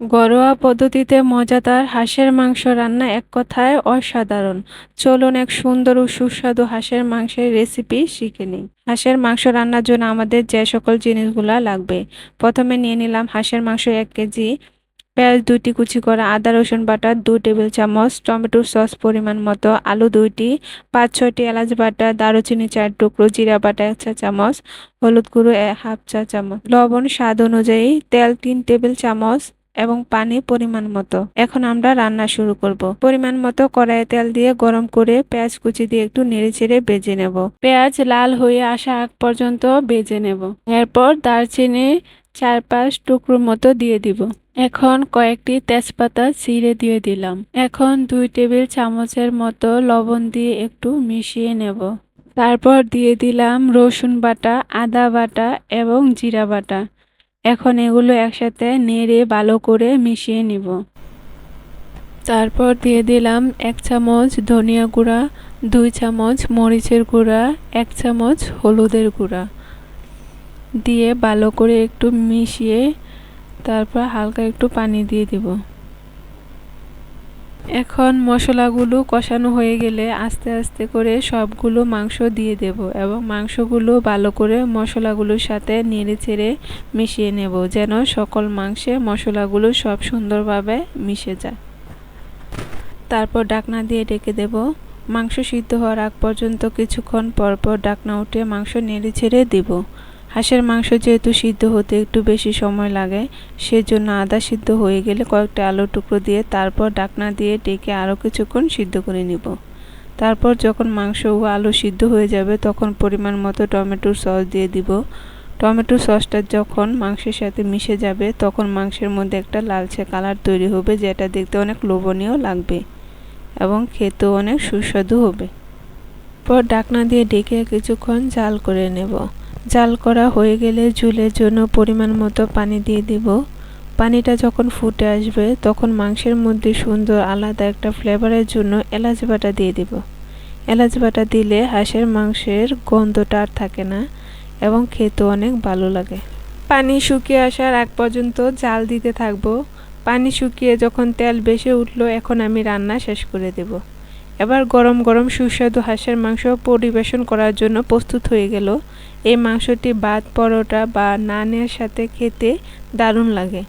ঘরোয়া পদ্ধতিতে মজাদার হাঁসের মাংস রান্না এক কথায় অসাধারণ। চলুন এক সুন্দর ও সুস্বাদু হাঁসের মাংসের রেসিপি শিখে নিই। হাঁসের মাংস রান্নার জন্য আমাদের যে সকল জিনিসগুলো লাগবে। প্রথমে নিয়ে নিলাম হাঁসের মাংস এক কেজি, পেঁয়াজ দুইটি কুচি করা আদা, রসুন বাটা, দু টেবিল চামচ, টমেটোর সস পরিমাণ মতো, আলু দুইটি, পাঁচ ছয়টি এলাচ বাটা, দারুচিনি চার টুকরো, জিরা বাটা এক চা চামচ, হলুদ গুঁড়ো হাফ চা চামচ। লবণ স্বাদ অনুযায়ী তেল তিন টেবিল চামচ এবং পানি পরিমাণ মতো। এখন আমরা রান্না শুরু করব। পরিমাণ মতো কড়াইয়ে তেল দিয়ে গরম করে পেঁয়াজ কুচি দিয়ে একটু নেড়ে চেড়ে বেজে নেব। পেঁয়াজ লাল হয়ে আসা আগ পর্যন্ত বেজে নেব। এরপর দারচিনি চার পাঁচ টুকরো মতো দিয়ে দিব। এখন কয়েকটি তেজপাতা ছিঁড়ে দিয়ে দিলাম। এখন দুই টেবিল চামচের মতো লবণ দিয়ে একটু মিশিয়ে নেব। তারপর দিয়ে দিলাম রসুন বাটা, আদা বাটা এবং জিরা বাটা। এখন এগুলো একসাথে নেড়ে ভালো করে মিশিয়ে নিব। তারপর দিয়ে দিলাম এক চামচ ধনিয়া গুঁড়া, দুই চামচ মরিচের গুঁড়া, এক চামচ হলুদের গুঁড়া। দিয়ে ভালো করে একটু মিশিয়ে তারপর হালকা একটু পানি দিয়ে দিব। এখন মশলাগুলো কষানো হয়ে গেলে আস্তে আস্তে করে সবগুলো মাংস দিয়ে দেব এবং মাংসগুলো ভালো করে মশলাগুলোর সাথে নেড়ে চেড়ে মিশিয়ে নেব যেন সকল মাংসে মশলাগুলো সব সুন্দরভাবে মিশে যায়। তারপর ডাকনা দিয়ে ডেকে দেব। মাংস সিদ্ধ হওয়ার আগ পর্যন্ত কিছুক্ষণ পরপর ডাকনা উঠে মাংস নেড়ে ছেড়ে দেব। হাঁসের মাংস যেহেতু সিদ্ধ হতে একটু বেশি সময় লাগে, সেজন্য আদা সিদ্ধ হয়ে গেলে কয়েকটা আলু টুকরো দিয়ে তারপর ডাকনা দিয়ে ডেকে আরও কিছুক্ষণ সিদ্ধ করে নিব। তারপর যখন মাংস ও আলু সিদ্ধ হয়ে যাবে, তখন পরিমাণ মতো টমেটোর সস দিয়ে দিব। টমেটো সসটা যখন মাংসের সাথে মিশে যাবে, তখন মাংসের মধ্যে একটা লালচে কালার তৈরি হবে, যেটা দেখতে অনেক লোভনীয় লাগবে এবং খেতেও অনেক সুস্বাদু হবে। পর ডাকনা দিয়ে ডেকে কিছুক্ষণ জাল করে নেব। জাল করা হয়ে গেলে ঝুলের জন্য পরিমাণ মতো পানি দিয়ে দিব। পানিটা যখন ফুটে আসবে, তখন মাংসের মধ্যে সুন্দর আলাদা একটা ফ্লেভারের জন্য এলাচ বাটা দিয়ে দিব। এলাচ বাটা দিলে হাঁসের মাংসের গন্ধটা আর থাকে না এবং খেতে অনেক ভালো লাগে। পানি শুকিয়ে আসার আগ পর্যন্ত জাল দিতে থাকব। পানি শুকিয়ে যখন তেল বেশি উঠল, এখন আমি রান্না শেষ করে দেব। এবার গরম গরম সুস্বাদু হাঁসের মাংস পরিবেশন করার জন্য প্রস্তুত হয়ে গেল। এই মাংসটি ভাত, পরোটা বা নানের সাথে খেতে দারুণ লাগে।